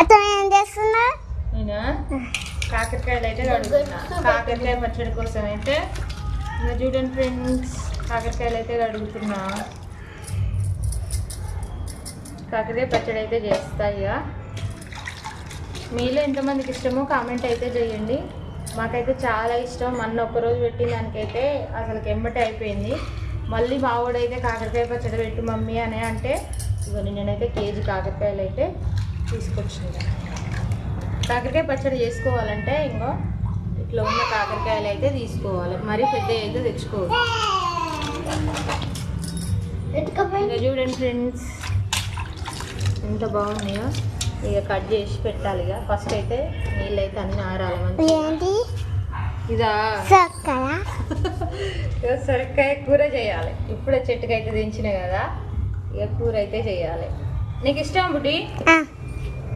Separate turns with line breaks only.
అతను ఏం చేస్తున్నా
నేనా? కాకరకాయలు అయితే కడుగుతున్నా. కాకరకాయ పచ్చడి కోసం అయితే ఇంకా చూడండి ఫ్రెండ్స్ కాకరకాయలు అయితే కడుగుతున్నా. కాకరకాయ పచ్చడి అయితే చేస్తా ఇక. మీలో ఎంతమందికి ఇష్టమో కామెంట్ అయితే చేయండి. మాకైతే చాలా ఇష్టం. మొన్న ఒక్కరోజు పెట్టిన దానికైతే అసలు ఎంబటి అయిపోయింది. మళ్ళీ మావాడైతే కాకరకాయ పచ్చడి పెట్టు మమ్మీ అని అంటే ఇగో నేనైతే కేజీ కాకరకాయలు అయితే తీసుకొచ్చింది. కాకరకాయ పచ్చడి చేసుకోవాలంటే ఇంకో ఇట్లా ఉన్న కాకరకాయలు అయితే తీసుకోవాలి. మరీ పెద్ద అయితే తెచ్చుకోవద్దు ఇంకా చూడండి ఫ్రెండ్స్ ఎంత బాగున్నాయో. ఇక కట్ చేసి పెట్టాలి ఇక. ఫస్ట్ అయితే నీళ్ళు అయితే అన్ని ఆరాలి మంచి ఇదా? సొరకాయ? కూర చేయాలి. ఇప్పుడే చెట్టుకి అయితే దించిన కదా. ఇక కూర అయితే చేయాలి. నీకు ఇష్టం బుడ్డి?